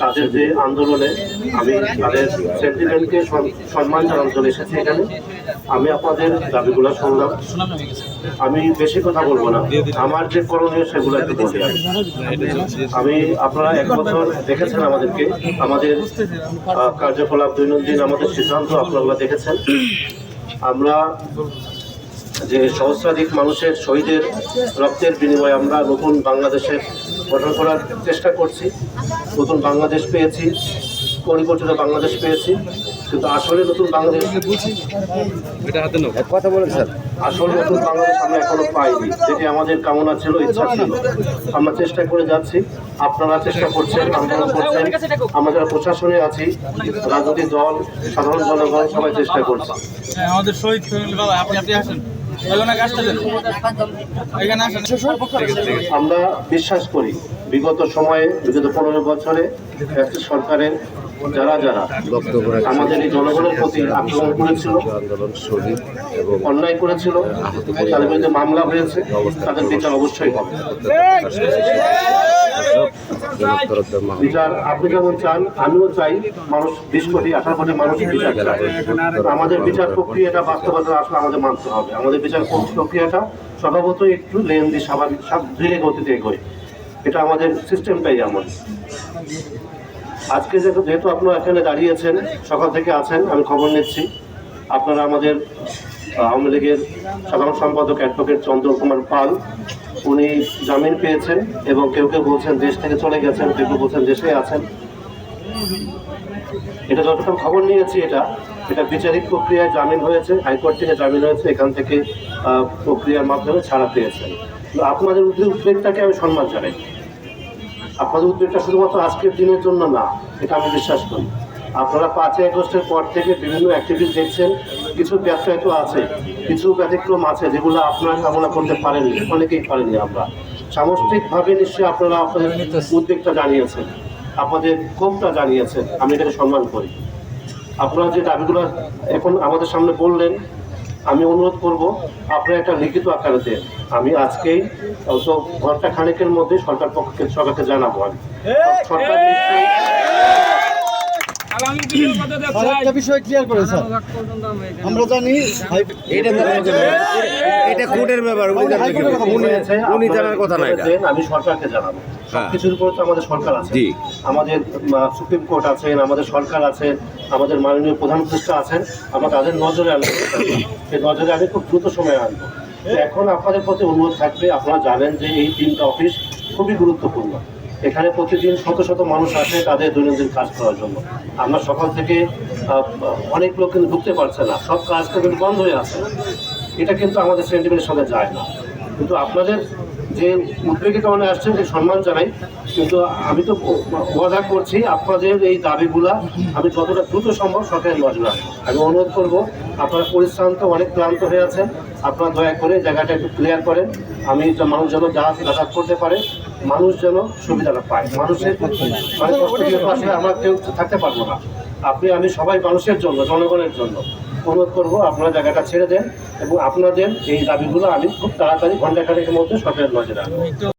তাদের যে আন্দোলনে আমি তাদের সেন্টিমেন্টকে সম্মান জানানোর জন্য এসেছি এখানে। আমি আপনাদের দাবিগুলো শুনলাম। আমি বেশি কথা বলব না। আমার যে করণীয় সেগুলো একটু বলি আমি। আপনারা এক বছর দেখেছেন আমাদেরকে। আমাদের কার্যকলাপ দৈনন্দিন আমাদের সিদ্ধান্ত আপনারা দেখেছেন। আমরা যে সহস্রাধিক মানুষের শহীদের রক্তের বিনিময়ে আমরা নতুন বাংলাদেশের গঠন করার চেষ্টা করছি। নতুন বাংলাদেশ পেয়েছি পরিবর্তিত বাংলাদেশ পেয়েছি। কিন্তু আসলে নতুন বাংলাদেশ কথা বলেন স্যার। আসল নতুন বাংলাদেশ আমরা এখনও পাইনি। যেটি আমাদের কামনা ছিল ইচ্ছা ছিল। আমরা চেষ্টা করে যাচ্ছি। আপনারা চেষ্টা করছেন আন্দোলন করছেন। আমরা যারা প্রশাসনে আছি রাজনৈতিক দল সাধারণ জনগণ সবাই চেষ্টা করছে। হ্যাঁ, আমাদের শহীদ আপনি আপনি আসেন। আমরা বিশ্বাস করি বিগত সময়ে বিগত পনেরো বছরে একটা সরকারের যারা যারা আমাদের এই জনগণের প্রতি আক্রমণ করেছিল আন্দোলন শহীদ এবং অন্যায় করেছিল তাদের বিরুদ্ধে মামলা হয়েছে তাদের বিচার অবশ্যই হবে। আপনি যেমন চান আমিও চাই মানুষ বিশ কোটি আঠারো কোটি মানুষ বিচার চায়। আমাদের বিচার প্রক্রিয়াটা বাস্তবতা আসলে আমাদের মানতে হবে। আমাদের বিচার প্রক্রিয়াটা স্বভাবতই একটু লেন্দি স্বাভাবিক সব ধীরে গতিতে এগোয়। এটা আমাদের সিস্টেমটাই এমন। আজকে যেহেতু আপনারা এখানে দাঁড়িয়েছেন সকাল থেকে আছেন আমি খবর নিচ্ছি। আপনারা আমাদের আওয়ামী লীগের সাধারণ সম্পাদক অ্যাডভোকেট চন্দ্র কুমার পাল। উনি জামিন পেয়েছেন এবং কেউ কেউ বলছেন দেশ থেকে চলে গেছেন, কেউ কেউ বলছেন দেশে আছেন। এটা যতক্ষণ খবর নিয়েছি এটা এটা বিচারিক প্রক্রিয়ায় জামিন হয়েছে, হাইকোর্ট থেকে জামিন হয়েছে, এখান থেকে প্রক্রিয়ার মাধ্যমে ছাড়া পেয়েছেন। আপনাদের উদ্বেগ উদ্বেগটাকে আমি সম্মান জানাই। আপনাদের উদ্বেগটা শুধুমাত্র আজকের দিনের জন্য না, এটা আমি বিশ্বাস করি। আপনারা পাঁচই আগস্টের পর থেকে বিভিন্ন অ্যাক্টিভিটি দেখছেন কিছু ব্যবসায়িত আছে কিছু ব্যতিক্রম আছে যেগুলো আপনারা কামনা করতে পারেননি অনেকেই পারেননি আমরা। সামষ্টিকভাবে নিশ্চয়ই আপনারা আপনাদের উদ্বেগটা জানিয়েছেন আপনাদের ক্ষোভটা জানিয়েছেন আমি এটাকে সম্মান করি। আপনারা যে দাবিগুলো এখন আমাদের সামনে বললেন আমি অনুরোধ করব আপনারা একটা লিখিত আকারে দেন। আমি আজকেই তো ঘণ্টা খানেকের মধ্যে সরকার পক্ষকে সরকারকে জানাব আমি। সরকার আরেকটা বিষয় ক্লিয়ার করে স্যার। আমরা জানি এটা এটা কোর্টের ব্যাপার উনি জানার কথা না এটা। আমি সরকারকে জানাব। হ্যাঁ। উপর তো আমাদের সরকার আছে। আমাদের সুপ্রিম কোর্ট আছেন আমাদের সরকার আছেন আমাদের মাননীয় প্রধান উপদেষ্টা আছেন আমরা তাদের নজরে আনব। সেই নজরে আমি খুব দ্রুত সময় আনব। তো এখন আপনাদের প্রতি অনুরোধ থাকবে আপনারা জানেন যে এই তিনটা অফিস খুবই গুরুত্বপূর্ণ। এখানে প্রতিদিন শত শত মানুষ আসে তাদের দৈনন্দিন কাজ করার জন্য। আমরা সকাল থেকে অনেক লোক কিন্তু ঢুকতে পারছে না। সব কাজ কিন্তু বন্ধ হয়ে আছে। এটা কিন্তু আমাদের সেন্টিমেন্টের সঙ্গে যায় না। কিন্তু আপনাদের যে উদ্বেগের কারণে আসছেন যে সম্মান জানাই। কিন্তু আমি তো ওয়াদা করছি, আপনাদের এই দাবিগুলা আমি যতটা দ্রুত সম্ভব সরকারের নজরে আমি অনুরোধ করব, আপনারা পরিশ্রান্ত, অনেক ক্লান্ত হয়ে আছেন। আপনারা দয়া করে জায়গাটা একটু ক্লিয়ার করেন। আমি যে মানুষ যেন যাতায়াত যাতায়াত করতে পারে, মানুষ যেন সুবিধাটা পায়। মানুষের মানে কষ্ট আসলে আমরা কেউ থাকতে পারব না। আপনি, আমি সবাই মানুষের জন্য, জনগণের জন্য। অনুরোধ করব, আপনারা জায়গাটা ছেড়ে দেন এবং আপনাদের এই দাবিগুলো আমি খুব তাড়াতাড়ি ঘণ্টা খানেকের মধ্যে সরকারের নজরে আনব।